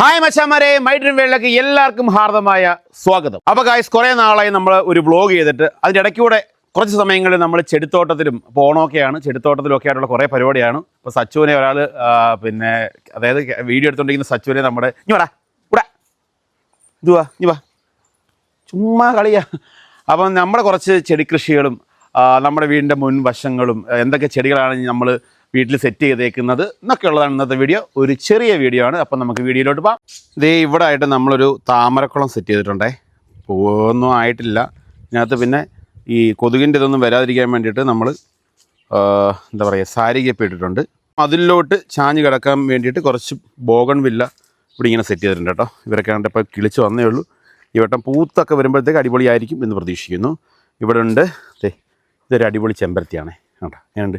Hi മച്ചാമാരെ my dream വേൾഡിലേക്ക് എല്ലാവർക്കും ഹാർദമായ സ്വാഗതം. അപ്പോൾ ഗായ്സ് കുറേ നാളായി നമ്മൾ ഒരു വ്ളോഗ് ചെയ്തിട്ട് അതിന്റെ ഇടയ്ക്കൂടെ കുറച്ച് സമയങ്ങളിൽ നമ്മൾ ചെടിത്തോട്ടത്തിലും ഇപ്പോൾ ഓണമൊക്കെയാണ് ചെടിത്തോട്ടത്തിലൊക്കെ ആയിട്ടുള്ള കുറേ പരിപാടിയാണ്. ഇപ്പോൾ സച്ചുവിനെ ഒരാൾ പിന്നെ അതായത് വീഡിയോ എടുത്തുകൊണ്ടിരിക്കുന്ന സച്ചുവിനെ നമ്മുടെ ഇനി വാടാ ഇവിടെ ഇതുവാ ഇനി വാ. ചുമ്മാ കളിയാ. അപ്പം നമ്മുടെ കുറച്ച് ചെടി കൃഷികളും നമ്മുടെ വീടിന്റെ മുൻവശങ്ങളും എന്തൊക്കെ ചെടികളാണ് നമ്മൾ വീട്ടിൽ സെറ്റ് ചെയ്തേക്കുന്നത് എന്നൊക്കെ ഉള്ളതാണ് ഇന്നത്തെ വീഡിയോ ഒരു ചെറിയ വീഡിയോ ആണ്. അപ്പം നമുക്ക് വീഡിയോയിലോട്ട് പോകാം. ഇതേ ഇവിടെ ആയിട്ട് നമ്മളൊരു താമരക്കുളം സെറ്റ് ചെയ്തിട്ടുണ്ടേ. പൂവൊന്നും ആയിട്ടില്ല. ഇതിനകത്ത് പിന്നെ ഈ കൊതുകിന്റെ ഇതൊന്നും വരാതിരിക്കാൻ വേണ്ടിയിട്ട് നമ്മൾ എന്താ പറയുക സാരികപ്പ് ഇട്ടിട്ടുണ്ട്. അതിലോട്ട് ചാഞ്ഞ് കിടക്കാൻ വേണ്ടിയിട്ട് കുറച്ച് ബോഗൺ വില്ല ഇവിടെ ഇങ്ങനെ സെറ്റ് ചെയ്തിട്ടുണ്ട് കേട്ടോ. ഇവരൊക്കെ കണ്ടപ്പോൾ കിളിച്ച് വന്നേ ഉള്ളൂ. ഈ വട്ടം പൂത്തൊക്കെ വരുമ്പോഴത്തേക്ക് അടിപൊളിയായിരിക്കും എന്ന് പ്രതീക്ഷിക്കുന്നു. ഇവിടെ ഉണ്ട് ഇതൊരു അടിപൊളി ചെമ്പരത്തിയാണേ. കേട്ടോ എങ്ങനെയുണ്ട്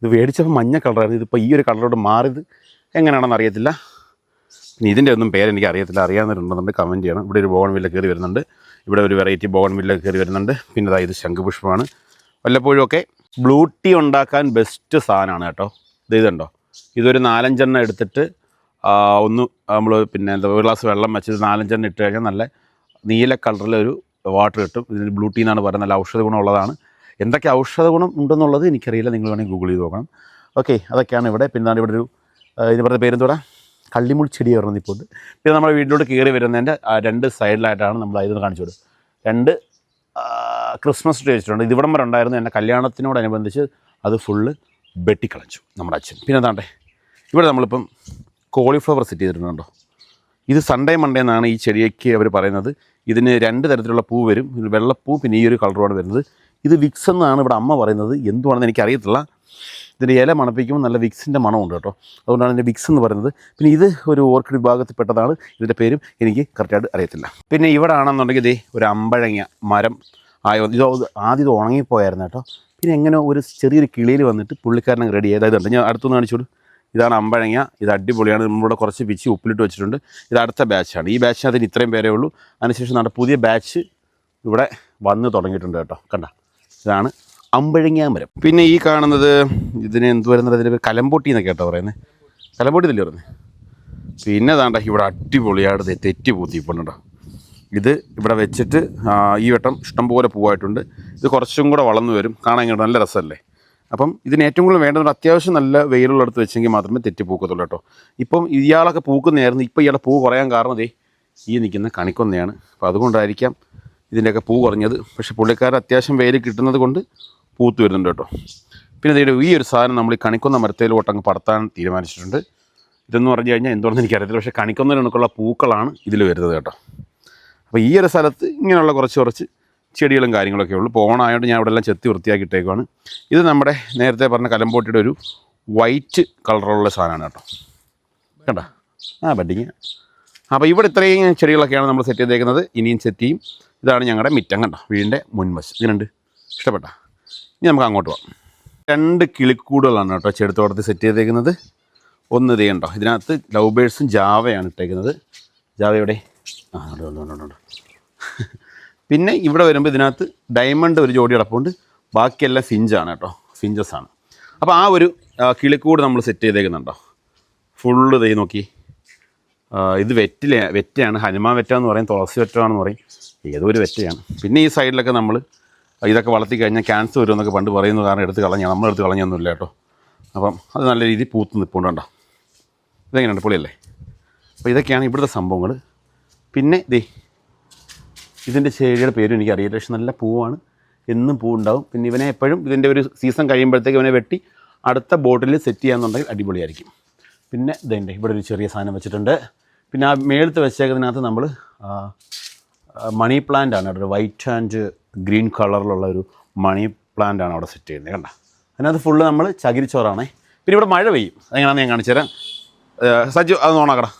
ഇത് മേടിച്ചപ്പോൾ മഞ്ഞ കളറായിരുന്നു. ഇതിപ്പോൾ ഈ ഒരു കളറോട് മാറിയത് എങ്ങനെയാണെന്ന് അറിയത്തില്ല. ഇനി ഇതിന്റെ ഒന്നും പേരെനിക്ക് അറിയത്തില്ല. അറിയാവുന്നവരുണ്ടെന്നുണ്ട് കമന്റ് ചെയ്യണം. ഇവിടെ ഒരു ബോഗൺ വില്ല കയറി വരുന്നുണ്ട്. ഇവിടെ ഒരു വെറൈറ്റി ബോഗൺ വില്ല കയറി വരുന്നുണ്ട്. പിന്നെ ദാ ഇത് ശംഖുപുഷ്പമാണ്. വല്ലപ്പോഴും ഒക്കെ ബ്ലൂ ടീ ഉണ്ടാക്കാൻ ബെസ്റ്റ് സാധനമാണ് കേട്ടോ. ഇത് ഇതുണ്ടോ? ഇതൊരു നാലഞ്ചെണ്ണം എടുത്തിട്ട് ഒന്ന് നമ്മൾ പിന്നെ എന്താ ഒരു ഗ്ലാസ് വെള്ളം വെച്ച് നാലഞ്ചെണ്ണം ഇട്ട് കഴിഞ്ഞാൽ നല്ല നീല കളറിലൊരു വാട്ടർ കിട്ടും. ഇതിന് ബ്ലൂ ടീ എന്നാണ് പറയുന്നത്. നല്ല ഔഷധ ഗുണമുള്ളതാണ്. എന്തൊക്കെ ഔഷധ ഗുണം ഉണ്ടെന്നുള്ളത് എനിക്കറിയില്ല. നിങ്ങൾ വേണമെങ്കിൽ ഗൂഗിൾ ചെയ്ത് നോക്കണം. ഓക്കെ അതൊക്കെയാണ് ഇവിടെ. പിന്നെ ഇവിടെ ഒരു ആ, ഇതിന് പറഞ്ഞ പേരെന്തോടാ കള്ളിമുൾ ചെടി പറഞ്ഞത് ഇപ്പോൾ പിന്നെ നമ്മുടെ വീട്ടിലോട്ട് കയറി വരുന്നതിന്റെ രണ്ട് സൈഡിലായിട്ടാണ് നമ്മൾ ഇത് കാണിച്ചു കൊടുക്കുക രണ്ട് ക്രിസ്മസ് ട്രീ വെച്ചിട്ടുണ്ട്. ഇതിവിടം വരെ ഉണ്ടായിരുന്നു. എന്റെ കല്യാണത്തിനോടനുബന്ധിച്ച് അത് ഫുള്ള് വെട്ടിക്കളഞ്ഞു നമ്മുടെ അച്ഛൻ. പിന്നെ എന്താണ്ടേ ഇവിടെ നമ്മളിപ്പം കോളിഫ്ലവർ സെറ്റ് ചെയ്തിട്ടുണ്ടോ? ഇത് സൺഡേ മൺഡേ എന്നാണ് ഈ ചെടിയൊക്കെ അവർ പറയുന്നത്. ഇതിന് രണ്ട് തരത്തിലുള്ള പൂ വരും. വെള്ളപ്പൂ പിന്നെ ഈ ഒരു കളറുമാണ് വരുന്നത്. ഇത് വിക്സ് എന്നാണ് ഇവിടെ അമ്മ പറയുന്നത്. എന്തുവാണെന്ന് എനിക്കറിയത്തില്ല. ഇതിന്റെ ഇല മണപ്പിക്കുമ്പോൾ നല്ല വിക്സിന്റെ മണമുണ്ട് കേട്ടോ. അതുകൊണ്ടാണ് ഇതിന്റെ വിക്സ് എന്ന് പറയുന്നത്. പിന്നെ ഇത് ഒരു ഓർക്കിഡ് വിഭാഗത്തിൽപ്പെട്ടതാണ്. ഇതിന്റെ പേരും എനിക്ക് കറക്റ്റായിട്ട് അറിയത്തില്ല. പിന്നെ ഇവിടെ ആണെന്നുണ്ടെങ്കിൽ ഇതേ ഒരു അമ്പഴങ്ങ മരം ആയ ഇത് ആദ്യം ഇത് ഉണങ്ങിപ്പോയായിരുന്നു കേട്ടോ. പിന്നെ എങ്ങനെ ഒരു ചെറിയൊരു കിളിയിൽ വന്നിട്ട് പുള്ളിക്കാരനെ റെഡി ചെയ്തതുണ്ട് ഞാൻ അടുത്തുനിന്ന് കാണിച്ചോളൂ. ഇതാണ് അമ്പഴങ്ങ. ഇത് അടിപൊളിയാണ്. നമ്മളിവിടെ കുറച്ച് പിച്ച് ഉപ്പിലിട്ട് വെച്ചിട്ടുണ്ട്. ഇത് അടുത്ത ബാച്ചാണ് ഈ ബാച്ചിനകത്തിന് ഇത്രയും പേരേ ഉള്ളൂ. അതിനുശേഷം നമ്മുടെ പുതിയ ബാച്ച് ഇവിടെ വന്ന് തുടങ്ങിയിട്ടുണ്ട് കേട്ടോ. കണ്ട. ഇതാണ് അമ്പഴങ്ങിയാമരം മരം പിന്നെ ഈ കാണുന്നത് ഇതിന് എന്ത് വരുന്നത്? പേര് കലമ്പോട്ടി എന്നൊക്കെ കേട്ടോ പറയുന്നത് കലമ്പൊട്ടി തല്ലേ പറയുന്നത് പിന്നെ താണ്ട ഇവിടെ അടിപൊളിയായിട്ട് തെറ്റി പൂത്തിപ്പോണ്ടോ ഇത് ഇവിടെ വെച്ചിട്ട് ഈ വട്ടം ഇഷ്ടംപോലെ പൂവായിട്ടുണ്ട്. ഇത് കുറച്ചും കൂടെ വളർന്നു വരും. കാണാൻ നല്ല രസമല്ലേ? അപ്പം ഇതിന് ഏറ്റവും കൂടുതൽ വേണ്ടത് അത്യാവശ്യം നല്ല വെയിലുള്ളടത്ത് വെച്ചെങ്കിൽ മാത്രമേ തെറ്റി പൂക്കത്തുള്ളൂ കേട്ടോ. ഇപ്പം ഇയാളൊക്കെ പൂക്കുന്നതായിരുന്നു. ഇപ്പം ഇയാളുടെ പൂ കുറയാൻ കാരണം ഈ നിൽക്കുന്ന കണിക്കൊന്നയാണ്. അപ്പോൾ അതുകൊണ്ടായിരിക്കാം ഇതിന്റെയൊക്കെ പൂ കുറഞ്ഞത്. പക്ഷെ പുള്ളിക്കാരൻ അത്യാവശ്യം വെയിൽ കിട്ടുന്നത് കൊണ്ട് പൂത്ത് വരുന്നുണ്ട് കേട്ടോ. പിന്നെ ഇതിന്റെ ഈ ഒരു സാധനം നമ്മൾ ഈ കണിക്കൊന്ന മരത്തേലോട്ട് അങ്ങ് പടത്താൻ തീരുമാനിച്ചിട്ടുണ്ട്. ഇതെന്ന് പറഞ്ഞു കഴിഞ്ഞാൽ എന്തുകൊണ്ടെന്ന് എനിക്കറിയത്തില്ല. പക്ഷേ കണിക്കൊന്നതിനൊക്കെയുള്ള പൂക്കളാണ് ഇതിൽ വരുന്നത് കേട്ടോ. അപ്പോൾ ഈ ഒരു സ്ഥലത്ത് ഇങ്ങനെയുള്ള കുറച്ച് കുറച്ച് ചെടികളും കാര്യങ്ങളൊക്കെ ഉള്ളൂ. ഇപ്പോൾ ഓണമായതുകൊണ്ട് ഞാൻ ഇവിടെ എല്ലാം ചെത്തി വൃത്തിയാക്കിയിട്ടേക്കുവാണ്. ഇത് നമ്മുടെ നേരത്തെ പറഞ്ഞ കലമ്പോട്ടിയുടെ ഒരു വൈറ്റ് കളറുള്ള സാധനമാണ് കേട്ടോ. കണ്ടോ? ആ ബഡിങ് അപ്പോൾ ഇവിടെ ഇത്രയും ചെടികളൊക്കെയാണ് നമ്മൾ സെറ്റ് ചെയ്തേക്കുന്നത്. ഇനിയും സെറ്റ് ചെയ്യും ഇതാണ് ഞങ്ങളുടെ മിറ്റം കണ്ടോ? വീടിന്റെ മുൻവശം. ഇതിനുണ്ട്. ഇഷ്ടപ്പെട്ട? ഇനി നമുക്ക് അങ്ങോട്ട് പോകാം രണ്ട് കിളിക്കൂടുകളാണ് കേട്ടോ ചെടുത്തോടത്ത് സെറ്റ് ചെയ്തേക്കുന്നത്. ഒന്ന് ഇതേ ഉണ്ടോ ഇതിനകത്ത് ലവ് ബേഴ്സും ജാവയാണ് ഇട്ടേക്കുന്നത്. ജാവ ആ ഉണ്ട് പിന്നെ ഇവിടെ വരുമ്പോൾ ഇതിനകത്ത് ഡയമണ്ട് ഒരു ജോഡി കിടപ്പുണ്ട്. ബാക്കിയെല്ലാം ഫിഞ്ചാണ് കേട്ടോ. ആണ്. അപ്പോൾ ആ ഒരു കിളിക്കൂട് നമ്മൾ സെറ്റ് ചെയ്തേക്കുന്നുണ്ടോ? ഫുള്ള് തൈ നോക്കി ഇത് വെറ്റില വെറ്റയാണ്. ഹനുമാൻ വെറ്റ എന്ന് പറയും തുളസി വെറ്റാണെന്ന് പറയും. ഏതോ ഒരു വെറ്റയാണ്. പിന്നെ ഈ സൈഡിലൊക്കെ നമ്മൾ ഇതൊക്കെ വളർത്തി കഴിഞ്ഞാൽ ക്യാൻസർ വരുമെന്നൊക്കെ പണ്ട് പറയുന്ന കാരണം എടുത്ത് കളഞ്ഞ നമ്മളെടുത്ത് കളഞ്ഞൊന്നുമില്ല കേട്ടോ. അപ്പം അത് നല്ല രീതിയിൽ പൂത്ത് നിൽപ്പുണ്ടോ ഇതെങ്ങനെയുണ്ട്? പൊളിയല്ലേ? അപ്പോൾ ഇതൊക്കെയാണ് ഇവിടുത്തെ സംഭവങ്ങൾ പിന്നെ ദേ ഇതിന്റെ ചെടിയുടെ പേരും എനിക്ക് അറിയില്ല. പക്ഷെ നല്ല പൂവാണ്. എന്നും പൂ ഉണ്ടാവും പിന്നെ ഇവനെ എപ്പോഴും ഇതിന്റെ ഒരു സീസൺ കഴിയുമ്പോഴത്തേക്ക് ഇവനെ വെട്ടി അടുത്ത ബോട്ടിൽ സെറ്റ് ചെയ്യാമെന്നുണ്ടെങ്കിൽ അടിപൊളിയായിരിക്കും. പിന്നെ ഇതുണ്ട് ഇവിടെ ഒരു ചെറിയ സാധനം വെച്ചിട്ടുണ്ട്. പിന്നെ ആ മേളത്ത് വെച്ചേക്കുന്നതിനകത്ത് നമ്മൾ മണി പ്ലാന്റ് ആണ്. ഒരു വൈറ്റ് ആൻഡ് ഗ്രീൻ കളറിലുള്ള ഒരു മണി പ്ലാന്റ് ആണ് അവിടെ സെറ്റ് ചെയ്യുന്നത് കണ്ട? അതിനകത്ത് ഫുള്ള് നമ്മൾ ചകിരിച്ചോറാണേ. പിന്നെ ഇവിടെ മഴ പെയ്യും. അതെങ്ങനെയാണെന്ന് ഞാൻ കാണിച്ചു തരാം. സജ്ജു അത് നോണാക്കടാ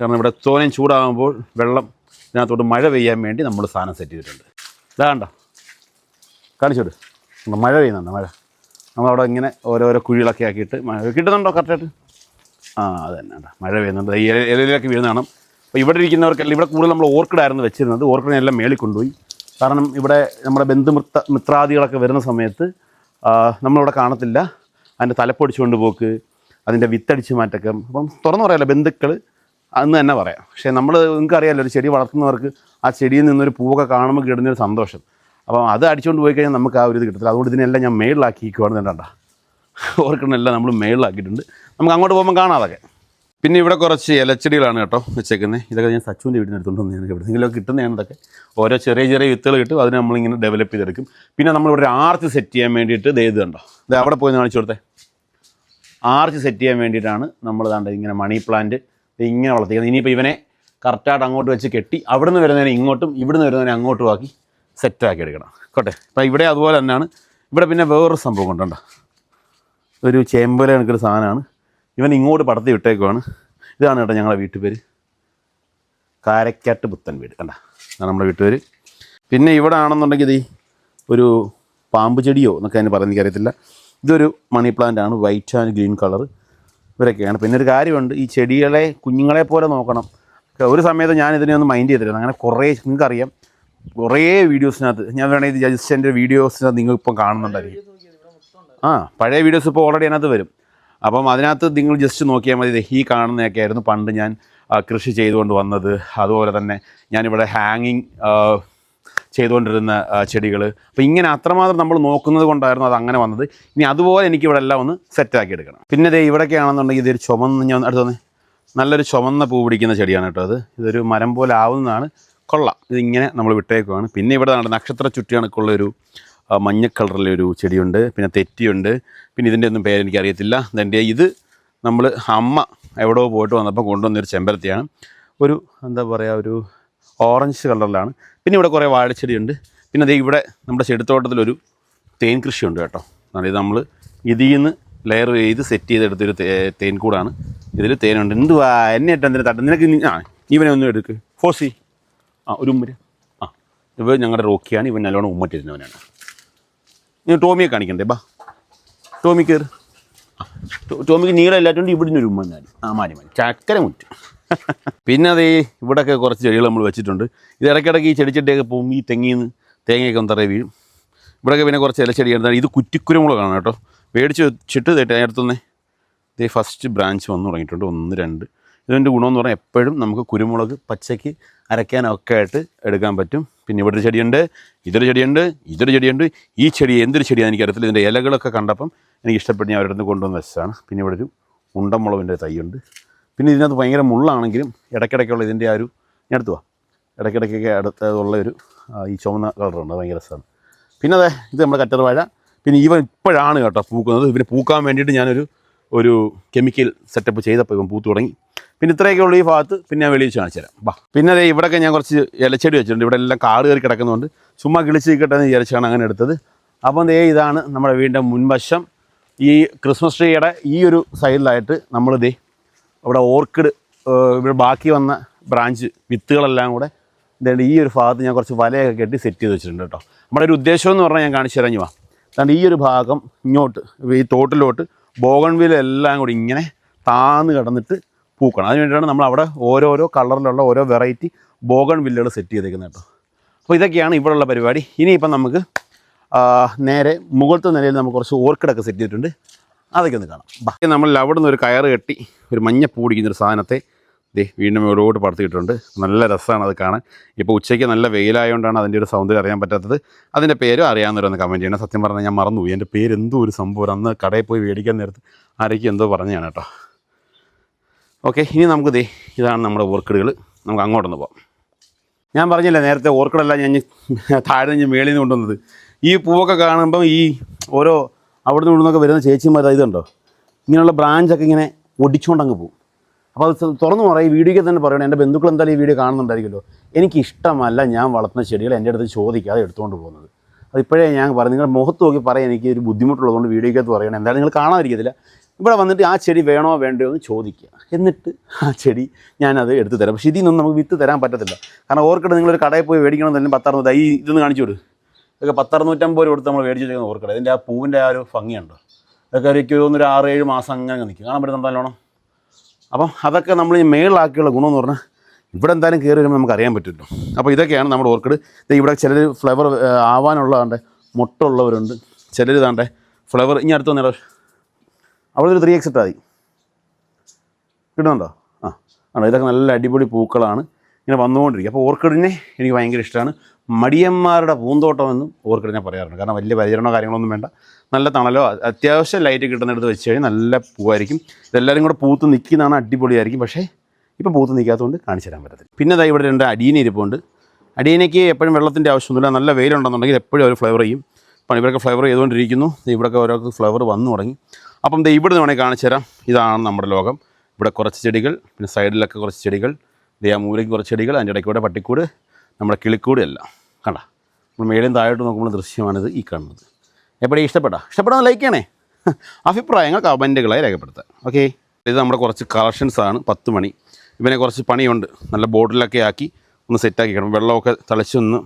കാരണം ഇവിടെ തോനയും ചൂടാകുമ്പോൾ വെള്ളം ഇതിനകത്തോട്ട് മഴ പെയ്യാൻ വേണ്ടി നമ്മൾ സാധനം സെറ്റ് ചെയ്തിട്ടുണ്ട്. ഇതാ കണ്ടോ? കാണിച്ചോട് മഴ പെയ്യുന്നുണ്ട് മഴ. നമ്മളവിടെ ഇങ്ങനെ ഓരോരോ കുഴികളൊക്കെ ആക്കിയിട്ട് മഴ കിട്ടുന്നുണ്ടോ കറക്റ്റായിട്ട് ആ അത് തന്നെ മഴ പെയ്യുന്നുണ്ട്. ഈ ഇലയിലൊക്കെ വീഴുന്ന കാണാം. അപ്പോൾ ഇവിടെ ഇരിക്കുന്നവർക്കെല്ലാം ഇവിടെ കൂടുതൽ നമ്മൾ ഓർക്കിഡായിരുന്നു വെച്ചിരുന്നത്. ഓർക്കിഡിനെല്ലാം മേളിൽ കൊണ്ടുപോയി. കാരണം ഇവിടെ നമ്മുടെ ബന്ധുമിത്ര മിത്രാദികളൊക്കെ വരുന്ന സമയത്ത് നമ്മളിവിടെ കാണത്തില്ല. അതിന്റെ തലപ്പൊടിച്ച് കൊണ്ടുപോക്ക് അതിന്റെ വിത്തടിച്ച് മാറ്റൊക്കെ. അപ്പം തുറന്നു പറയാമല്ലോ ബന്ധുക്കൾ അന്ന് തന്നെ പറയാം. പക്ഷേ നമ്മൾ നിങ്ങൾക്ക് അറിയാമല്ലോ ഒരു ചെടി വളർത്തുന്നവർക്ക് ആ ചെടിയിൽ നിന്നൊരു പൂവൊക്കെ കാണുമ്പോൾ കിടുന്നൊരു സന്തോഷം. അപ്പം അത് അടിച്ചുകൊണ്ട് പോയി കഴിഞ്ഞാൽ നമുക്ക് ആ ഒരു ഇത് കിട്ടത്തില്ല. അതുകൊണ്ട് ഇതിനെല്ലാം ഞാൻ മേളിലാക്കിയിരിക്കുവാണ് കണ്ട. ഓർക്കണെല്ലാം നമ്മൾ മേളിലാക്കിയിട്ടുണ്ട്. നമുക്ക് അങ്ങോട്ട് പോകുമ്പോൾ കാണാം അതൊക്കെ. പിന്നെ ഇവിടെ കുറച്ച് ഇലച്ചെടികളാണ് കേട്ടോ വെച്ചേക്കുന്നത് ഇതൊക്കെ ഞാൻ സച്ചുവിന്റെ വീടിന് എടുത്തുകൊണ്ട് ഇവിടെ. എവിടെയെങ്കിലും കിട്ടുന്നതാണ് ഇതൊക്കെ. ഓരോ ചെറിയ ചെറിയ വിത്തുകൾ കിട്ടും. അതിന് നമ്മളിങ്ങനെ ഡെവലപ്പ് ചെയ്തെടുക്കും. പിന്നെ നമ്മളിവിടെ ഒരു ആർച്ച് സെറ്റ് ചെയ്യാൻ വേണ്ടിയിട്ട് ഇത് കണ്ടോ? ഇത് അവിടെ പോയി കാണിച്ചു കൊടുത്തേ. ആർച്ച് സെറ്റ് ചെയ്യാൻ വേണ്ടിയിട്ടാണ് നമ്മൾ ദാണ്ട് ഇങ്ങനെ മണി പ്ലാന്റ് ഇങ്ങനെ വളർത്തിക്കുന്നത്. ഇനിയിപ്പോൾ ഇവനെ കറക്റ്റായിട്ട് അങ്ങോട്ട് വെച്ച് കെട്ടി അവിടെ നിന്ന് വരുന്നതിനെ ഇങ്ങോട്ടും ഇവിടുന്ന് വരുന്നതിനെ അങ്ങോട്ടും ആക്കി സെറ്റാക്കി എടുക്കണം. കോട്ടെ? അപ്പോൾ ഇവിടെ അതുപോലെ തന്നെയാണ്. ഇവിടെ പിന്നെ വേറൊരു സംഭവം കൊണ്ടുണ്ടോ ഒരു ചേമ്പല കണക്കൊരു സാധനമാണ്. ഇവൻ ഇങ്ങോട്ട് പടത്തി വിട്ടേക്കുവാണ്. ഇതാണ് കേട്ടോ ഞങ്ങളുടെ വീട്ടുപേര്. കാരക്കാട്ട് പുത്തൻ വീട് കണ്ട? നമ്മുടെ വീട്ടുപേര്. പിന്നെ ഇവിടെ ആണെന്നുണ്ടെങ്കിൽ ഇത് ഒരു പാമ്പ് ചെടിയോ എന്നൊക്കെ അതിന് പറയുന്നത് എനിക്കറിയത്തില്ല. ഇതൊരു മണി പ്ലാന്റ് ആണ് വൈറ്റ് ആൻഡ് ഗ്രീൻ കളർ ഇവരൊക്കെയാണ്. പിന്നെ ഒരു കാര്യമുണ്ട് ഈ ചെടികളെ കുഞ്ഞുങ്ങളെ പോലെ നോക്കണം. ഒരു സമയത്ത് ഞാൻ ഇതിനെ ഒന്ന് മൈൻഡ് ചെയ്തിരുന്നു. അങ്ങനെ കുറേ നിങ്ങൾക്കറിയാം കുറേ വീഡിയോസിനകത്ത് ഞാൻ വേണമെങ്കിൽ ജസ്റ്റ് എന്റെ വീഡിയോസിനകത്ത് നിങ്ങൾ ഇപ്പം കാണുന്നുണ്ടായിരിക്കും. ആ പഴയ വീഡിയോസ് ഇപ്പോൾ ഓൾറെഡി അതിനകത്ത് വരും. അപ്പം അതിനകത്ത് നിങ്ങൾ ജസ്റ്റ് നോക്കിയാൽ മതി. ഈ കാണുന്നതൊക്കെ ആയിരുന്നു പണ്ട് ഞാൻ കൃഷി ചെയ്തുകൊണ്ട് വന്നത്. അതുപോലെ തന്നെ ഞാനിവിടെ ഹാങ്ങിങ് ചെയ്തുകൊണ്ടിരുന്ന ചെടികൾ അപ്പോൾ ഇങ്ങനെ അത്രമാത്രം നമ്മൾ നോക്കുന്നത് കൊണ്ടായിരുന്നു അത് അങ്ങനെ വന്നത്. ഇനി അതുപോലെ എനിക്ക് ഇവിടെ എല്ലാം ഒന്ന് സെറ്റാക്കി എടുക്കണം. പിന്നെ ദേ ഇവിടെയൊക്കെ ആണെന്നുണ്ടെങ്കിൽ ഇതൊരു ചുമന്ന് ഞാൻ അടുത്ത് നല്ലൊരു ചുമന്ന പൂ പിടിക്കുന്ന ചെടിയാണ് കേട്ടോ അത്. ഇതൊരു മരം പോലെ ആവുന്നതാണ്. കൊള്ളാം. ഇതിങ്ങനെ നമ്മൾ വിട്ടേക്കുവാണ്. പിന്നെ ഇവിടെ നക്ഷത്ര ചുറ്റിയണക്കുള്ള ഒരു മഞ്ഞ കളറിലെ ഒരു ചെടിയുണ്ട് പിന്നെ തെറ്റിയുണ്ട്. പിന്നെ ഇതിന്റെ ഒന്നും പേര് എനിക്കറിയത്തില്ല. ഇതിന്റെ ഇത് നമ്മൾ അമ്മ എവിടെയോ പോയിട്ട് വന്നപ്പോൾ കൊണ്ടുവന്നൊരു ചെമ്പരത്തിയാണ്. ഒരു എന്താ പറയുക ഒരു ഓറഞ്ച് കളറിലാണ്. പിന്നെ ഇവിടെ കുറേ വാഴച്ചെടിയുണ്ട്. പിന്നെ ദേ ഇവിടെ നമ്മുടെ ചെടിത്തോട്ടത്തിലൊരു തേൻ കൃഷിയുണ്ട് കേട്ടോ. അതായത് നമ്മൾ ഇതിൽ നിന്ന് ലെയർ ചെയ്ത് സെറ്റ് ചെയ്തെടുത്തൊരു തേ- തേൻകൂടാണ് ഇതിൽ തേനുണ്ട്. എന്തുവാ എന്നെ ഇട്ട് എന്തിനാ തട്ട നിനക്ക് ആ ഇവനെ ഒന്നും എടുക്ക്. ഫോസി. ആ ഒരു ഉമ്മര്. ആ ഇവ ഞങ്ങളുടെ റോക്കിയാണ്. ഇവൻ നല്ലോണം ഉമ്മറ്റിരുന്നവനാണ്. നീ ടോമിയെ കാണിക്കണ്ടേ ബാ. ടോമി കയറ് ടോമിക്ക് നീളം ടോമിക്ക് നീളമില്ലാത്തതുകൊണ്ട് ഇവിടുന്ന് ഒരു ഉമ്മ മാറി ആ മാറി മാറി ചക്കര മുറ്റ്. പിന്നെ അതേ ഇവിടെയൊക്കെ കുറച്ച് ചെടികൾ നമ്മൾ വെച്ചിട്ടുണ്ട്. ഇത് ഇടയ്ക്കിടയ്ക്ക് ഈ ചെടിച്ചട്ടിയൊക്കെ പോകും ഈ തെങ്ങിൽ നിന്ന് തേങ്ങയൊക്കെ ഒന്ന് തറയെ വീഴും. ഇവിടെയൊക്കെ പിന്നെ കുറച്ച് ഇലച്ചെടിയാണ് ഇത് കുറ്റിക്കുരുമുളകാണ് കേട്ടോ. മേടിച്ച് വെച്ചിട്ട് തേട്ടെ അടുത്തുനിന്നേ ഇതേ ഫസ്റ്റ് ബ്രാഞ്ച് വന്ന് തുടങ്ങിയിട്ടുണ്ട്. ഒന്ന് രണ്ട്. ഇതിന്റെ ഗുണമെന്ന് പറഞ്ഞാൽ എപ്പോഴും നമുക്ക് കുരുമുളക് പച്ചയ്ക്ക് അരയ്ക്കാനൊക്കെ ആയിട്ട് എടുക്കാൻ പറ്റും. പിന്നെ ഇവിടെ ഒരു ചെടിയുണ്ട് ഇതൊരു ചെടിയുണ്ട് ഇതൊരു ചെടിയുണ്ട്. ഈ ചെടി എന്തൊരു ചെടിയാണ് എനിക്കറിയത്തില്ല ഇതിന്റെ ഇലകളൊക്കെ കണ്ടപ്പം എനിക്ക് ഇഷ്ടപ്പെട്ട് ഞാൻ അവരുടെ അടുത്ത് കൊണ്ടുവന്ന് വെച്ചതാണ്. പിന്നെ ഇവിടെ ഒരു ഉണ്ടമുളവിന്റെ തൈയുണ്ട്. പിന്നെ ഇതിനകത്ത് ഭയങ്കര മുള്ളാണെങ്കിലും ഇടയ്ക്കിടയ്ക്കുള്ള ഇതിന്റെ ആ ഒരു ഞാൻ അടുത്ത് വാ. ഇടയ്ക്കിടയ്ക്കൊക്കെ അടുത്തുള്ള ഒരു ഈ ചുവന്ന കളറുണ്ട്. ഭയങ്കര രസമാണ്. പിന്നെ അതെ ഇത് നമ്മുടെ കറ്റർ വാഴ. പിന്നെ ഇവൻ ഇപ്പോഴാണ് കേട്ടോ പൂക്കുന്നത്. ഇവന് പൂക്കാൻ വേണ്ടിയിട്ട് ഞാനൊരു ഒരു കെമിക്കൽ സെറ്റപ്പ് ചെയ്തപ്പോൾ ഇവൻ പൂത്ത് തുടങ്ങി. പിന്നെ ഇത്രയൊക്കെ ഉള്ളൂ ഈ ഭാഗത്ത്. പിന്നെ ഞാൻ വെളിയിൽ കാണിച്ചു തരാം. വാ പിന്നെ അതെ ഇവിടെയൊക്കെ ഞാൻ കുറച്ച് ഇലച്ചെടി വെച്ചിട്ടുണ്ട്. ഇവിടെ എല്ലാം കാട് കയറി കിടക്കുന്നതുകൊണ്ട് ചുമ്മാ കിളിച്ച് നിൽക്കട്ടെ എന്ന് അങ്ങനെ എടുത്തത്. അപ്പം ദേ ഇതാണ് നമ്മുടെ വീടിന്റെ മുൻവശം. ഈ ക്രിസ്മസ് ട്രീയുടെ ഈ ഒരു സൈഡിലായിട്ട് നമ്മൾ ദേ ഇവിടെ ഓർക്കിഡ് ഇവിടെ ബാക്കി വന്ന ബ്രാഞ്ച് വിത്തുകളെല്ലാം കൂടെ ഇതാണ്ട് ഈ ഒരു ഭാഗത്ത് ഞാൻ കുറച്ച് വലയൊക്കെ കെട്ടി സെറ്റ് ചെയ്ത് വെച്ചിട്ടുണ്ട് കേട്ടോ. നമ്മുടെ ഒരു ഉദ്ദേശം എന്ന് പറഞ്ഞാൽ ഞാൻ കാണിച്ചു തരാഞ്ഞു വാ. അതുകൊണ്ട് ഈ ഒരു ഭാഗം ഇങ്ങോട്ട് ഈ തോട്ടിലോട്ട് ബോഗൺവിലെല്ലാം കൂടി ഇങ്ങനെ താന്ന് കിടന്നിട്ട് പൂക്കണം. അതിന് വേണ്ടിയിട്ടാണ് നമ്മൾ അവിടെ ഓരോരോ കളറിലുള്ള ഓരോ വെറൈറ്റി ബോഗൺ വില്ലുകൾ സെറ്റ് ചെയ്തേക്കുന്നത് കേട്ടോ. അപ്പോൾ ഇതൊക്കെയാണ് ഇവിടെയുള്ള പരിപാടി. ഇനിയിപ്പം നമുക്ക് നേരെ മുകളിലത്തെ നിലയിൽ നമുക്ക് കുറച്ച് ഓർക്കിഡൊക്കെ സെറ്റ് ചെയ്തിട്ടുണ്ട്. അതൊക്കെ ഒന്ന് കാണാം. ബാക്കി നമ്മൾ അവിടെ നിന്ന് ഒരു കയറ് കെട്ടി ഒരു മഞ്ഞ പൂടിക്കുന്ന ഒരു സാധനത്തെ ദേ വീണ്ടും മുകളിലോട്ട് പടുത്തിയിട്ടുണ്ട് നല്ല രസമാണ് അത് കാണാൻ. ഇപ്പോൾ ഉച്ചയ്ക്ക് നല്ല വെയിലായതുകൊണ്ടാണ് അതിന്റെ ഒരു സൗന്ദര്യം അറിയാൻ പറ്റാത്തത്. അതിന്റെ പേരും അറിയാവുന്നവരൊന്ന് കമന്റ് ചെയ്യണം. സത്യം പറഞ്ഞാൽ ഞാൻ മറന്നുപോയി. എന്റെ പേര് എന്തോ ഒരു സംഭവം. അന്ന് കടയിൽ പോയി മേടിക്കാൻ നേരത്ത് ആരേക്കും എന്തോ പറഞ്ഞതാണ് കേട്ടോ. ഓക്കെ ഇനി നമുക്ക് ദേ ഇതാണ് നമ്മുടെ ഓർക്കിഡുകൾ നമുക്ക് അങ്ങോട്ടൊന്ന് പോകാം ഞാൻ പറഞ്ഞില്ല നേരത്തെ ഓർക്കിഡല്ല ഞാൻ താഴെ നിന്ന് മേളിൽ നിന്ന് കൊണ്ടുവന്നത്. ഈ പൂവൊക്കെ കാണുമ്പം ഈ ഓരോ അവിടെ നിന്ന് ഇവിടുന്നൊക്കെ വരുന്ന ചേച്ചിമാർ ഇതുണ്ടോ? ഇങ്ങനെയുള്ള ബ്രാഞ്ചൊക്കെ ഇങ്ങനെ ഒടിച്ചുകൊണ്ടങ്ങ് പോകും അപ്പോൾ അത് തുറന്നു പറയും വീഡിയോയ്ക്ക് തന്നെ പറയണം. എന്റെ ബന്ധുക്കൾ എന്തായാലും ഈ വീഡിയോ കാണുന്നുണ്ടായിരിക്കുമല്ലോ. എനിക്ക് ഇഷ്ടമല്ല ഞാൻ വളർത്തുന്ന ചെടികൾ എന്റെ അടുത്ത് ചോദിക്കാതെ എടുത്തുകൊണ്ട് പോകുന്നത്. അതിപ്പോഴേ ഞാൻ പറഞ്ഞു നിങ്ങളുടെ മുഖത്ത് നോക്കി പറയാൻ എനിക്ക് ഒരു ബുദ്ധിമുട്ടുള്ളതുകൊണ്ട് വീഡിയോയ്ക്കകത്ത് പറയണം. എന്തായാലും നിങ്ങൾ കാണാതിരിക്കത്തില്ല. ഇവിടെ വന്നിട്ട് ആ ചെടി വേണോ വേണ്ടയോ എന്ന് ചോദിക്കുക. എന്നിട്ട് ആ ചെടി ഞാനത് എടുത്തു തരാം. പക്ഷേ ഇതിൽ നിന്നും നമുക്ക് വിത്ത് തരാൻ പറ്റത്തില്ല. കാരണം ഓർക്കിഡ് നിങ്ങളൊരു കടയിൽ പോയി മേടിക്കണം തന്നെ പത്തറുന്നൂറ് ഈ ഇതൊന്ന് കാണിച്ചു വിടും ഇതൊക്കെ പത്തറുന്നൂറ്റമ്പത് രൂപ കൊടുത്ത് നമ്മൾ മേടിച്ച് വെച്ചിരിക്കുന്ന ഓർക്കിഡ്. ഇതിന്റെ ആ പൂവിന്റെ ആ ഒരു ഭംഗിയുണ്ടോ? അതൊക്കെ ഒരു എനിക്ക് തോന്നുന്നു ഒരു ആറ് ഏഴ് മാസം അങ്ങനെ നിൽക്കും. കാണാൻ പറ്റുന്നുണ്ടോ നല്ലോണം. അപ്പം അതൊക്കെ നമ്മൾ ഈ മേളിലാക്കിയുള്ള ഗുണമെന്ന് പറഞ്ഞാൽ ഇവിടെ എന്തായാലും കയറി വരുമ്പോൾ നമുക്ക് അറിയാൻ പറ്റുമല്ലോ. അപ്പോൾ ഇതൊക്കെയാണ് നമ്മുടെ ഓർക്കിഡ്. ഇവിടെ ചിലർ ഫ്ലവർ ആവാനുള്ളതാണ്ട് മുട്ടുള്ളവരുണ്ട് ചിലർ ഇതാണ്ട് ഫ്ലവർ ഇനി അടുത്ത് വന്നേരോ അവിടെ ഒരു ത്രീ എക്സ് ഇട്ടാൽ മതി. കിട്ടുന്നുണ്ടോ? ആ ആണോ ഇതൊക്കെ നല്ല അടിപൊളി പൂക്കളാണ്. ഇങ്ങനെ വന്നുകൊണ്ടിരിക്കും. അപ്പോൾ ഓർക്കിഡിനെ എനിക്ക് ഭയങ്കര ഇഷ്ടമാണ്. മടിയന്മാരുടെ പൂന്തോട്ടമെന്നും ഓർക്കിഡിനെ പറയാറുണ്ട്. കാരണം വലിയ പരിചരണമോ കാര്യങ്ങളൊന്നും വേണ്ട. നല്ല തണലോ അത്യാവശ്യം ലൈറ്റ് കിട്ടുന്നിടത്ത് വെച്ച് കഴിഞ്ഞാൽ നല്ല പൂവായിരിക്കും. ഇതെല്ലാവരും കൂടെ പൂത്ത് നിൽക്കുന്നതാണ് അടിപൊളിയായിരിക്കും. പക്ഷേ ഇപ്പോൾ പൂത്ത് നിൽക്കാത്തതുകൊണ്ട് കാണിച്ചു തരാൻ പറ്റത്തില്ല. പിന്നെ ദാ ഇവിടെ രണ്ട് അടിയനെ ഇരിപ്പുണ്ട്. അടീനയ്ക്ക് എപ്പോഴും വെള്ളത്തിന്റെ ആവശ്യമൊന്നുമില്ല. നല്ല വെയിലുണ്ടെന്നുണ്ടെങ്കിൽ എപ്പോഴും അവർ ഫ്ലവർ ചെയ്യും. അപ്പം ഇവരൊക്കെ ഫ്ലവർ ചെയ്തുകൊണ്ടിരിക്കുന്നു. ഇവിടെയൊക്കെ ഓരോ ഫ്ലവർ വന്നു തുടങ്ങി. അപ്പം ദേ ഇവിടെ നിന്ന് വേണമെങ്കിൽ കാണിച്ചു തരാം. ഇതാണ് നമ്മുടെ ലോകം. ഇവിടെ കുറച്ച് ചെടികൾ പിന്നെ സൈഡിലൊക്കെ കുറച്ച് ചെടികൾ. ദേ ആ മൂലയ്ക്ക് കുറച്ച് ചെടികൾ അതിന്റെ ഇടയ്ക്കൂടെ പട്ടിക്കൂട് നമ്മുടെ കിളിക്കൂട് എല്ലാം. കണ്ട? നമ്മൾ മേലും താഴോട്ട് നോക്കുമ്പോൾ ദൃശ്യമാണിത് ഈ കാണുന്നത്. എപ്പോഴും ഇഷ്ടപ്പെട്ടാ ഇഷ്ടപ്പെടാൻ ലൈക്ക് ചെയ്യണേ. അഭിപ്രായങ്ങൾ കമന്റുകളായി രേഖപ്പെടുത്താം ഓക്കെ ഇത് നമ്മുടെ കുറച്ച് കളക്ഷൻസാണ് പത്ത് മണി. ഇവനെ കുറച്ച് പണിയുണ്ട്. നല്ല ബോട്ടിലൊക്കെ ആക്കി ഒന്ന് സെറ്റാക്കി കിടണം വെള്ളമൊക്കെ തളിച്ചൊന്ന്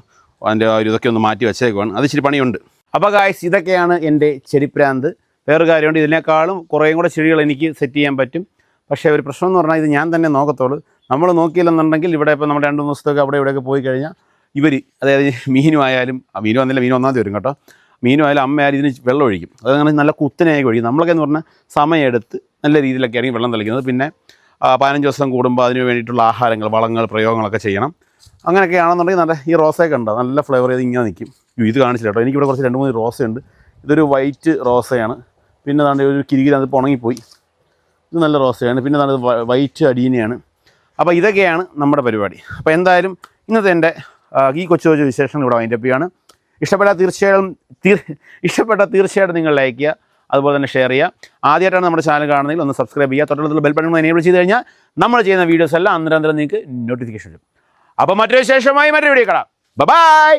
അതിന്റെ ആ ഒരു ഇതൊക്കെ ഒന്ന് മാറ്റി വെച്ചേക്കുവാണ്. അത് ഇച്ചിരി പണിയുണ്ട്. അപ്പോൾ ഗായ്സ് ഇതൊക്കെയാണ് എന്റെ ചെടിപ്രാന്ത് വേറൊരു കാര്യമുണ്ട് ഇതിനേക്കാളും കുറേയും കൂടെ ചെടികൾ എനിക്ക് സെറ്റ് ചെയ്യാൻ പറ്റും. പക്ഷേ ഒരു പ്രശ്നം എന്ന് പറഞ്ഞാൽ ഇത് ഞാൻ തന്നെ നോക്കത്തുള്ളൂ. നമ്മൾ നോക്കിയില്ലെന്നുണ്ടെങ്കിൽ ഇവിടെ ഇപ്പോൾ നമ്മുടെ രണ്ട് മൂന്ന് ദിവസത്തൊക്കെ അവിടെ ഇവിടെയൊക്കെ പോയി കഴിഞ്ഞാൽ ഇവർ അതായത് മീനും ആയാലും ആ മീനും വന്നില്ല മീനും ഒന്നാമത് വരും കേട്ടോ. മീനും ആയാലും അമ്മയായാലും ഇതിന് വെള്ളം ഒഴിക്കും. അതങ്ങനെ നല്ല കുത്തനെയൊക്കെ ഒഴിക്കും. നമ്മളൊക്കെ എന്ന് പറഞ്ഞാൽ സമയമെടുത്ത് നല്ല രീതിയിലൊക്കെ ആയിരിക്കും വെള്ളം തളിക്കുന്നത്. പിന്നെ പതിനഞ്ച് ദിവസം കൂടുമ്പോൾ അതിന് വേണ്ടിയിട്ടുള്ള ആഹാരങ്ങൾ വളങ്ങൾ പ്രയോഗങ്ങളൊക്കെ ചെയ്യണം. അങ്ങനെയൊക്കെ ആണെന്നുണ്ടെങ്കിൽ നല്ല ഈ റോസയൊക്കെ ഉണ്ടോ നല്ല ഫ്ലേവർ ചെയ്ത് ഇങ്ങനെ നിൽക്കും ഇത് കാണിച്ചില്ല കേട്ടോ. എനിക്കിവിടെ കുറച്ച് രണ്ട് മൂന്ന് റോസയുണ്ട് ഇതൊരു വൈറ്റ് റോസയാണ്. പിന്നെ അതാണ്ട് ഒരു കിരികിരി അത് ഉണങ്ങിപ്പോയി ഇത് നല്ല റോസയാണ്. പിന്നെ നല്ല വൈറ്റ് അടീനയാണ്. അപ്പോൾ ഇതൊക്കെയാണ് നമ്മുടെ പരിപാടി. അപ്പോൾ എന്തായാലും ഇന്നത്തെ എന്റെ ഈ കൊച്ചു കൊച്ചു വിശേഷങ്ങൾ ഇവിടെ വൈൻഡപ്പ് ചെയ്യാണ്. ഇഷ്ടപ്പെട്ടാൽ തീർച്ചയായും തീർ ഇഷ്ടപ്പെട്ടാൽ തീർച്ചയായിട്ടും നിങ്ങൾ ലൈക്ക് ചെയ്യുക. അതുപോലെ തന്നെ ഷെയർ ചെയ്യുക. ആദ്യമായിട്ടാണ് നമ്മുടെ ചാനൽ കാണുന്നതെങ്കിൽ ഒന്ന് സബ്സ്ക്രൈബ് ചെയ്യുക. തൊട്ടടുത്തുള്ള ബെൽ ബട്ടൺ എനേബിൾ ചെയ്ത് കഴിഞ്ഞാൽ നമ്മൾ ചെയ്യുന്ന വീഡിയോസ് എല്ലാം അന്നേരം അന്നേരം നിങ്ങൾക്ക് നോട്ടിഫിക്കേഷൻ വരും. അപ്പോൾ മറ്റൊരു ശേഷമായി മറ്റൊരു വീഡിയോ കാണാം. ബൈ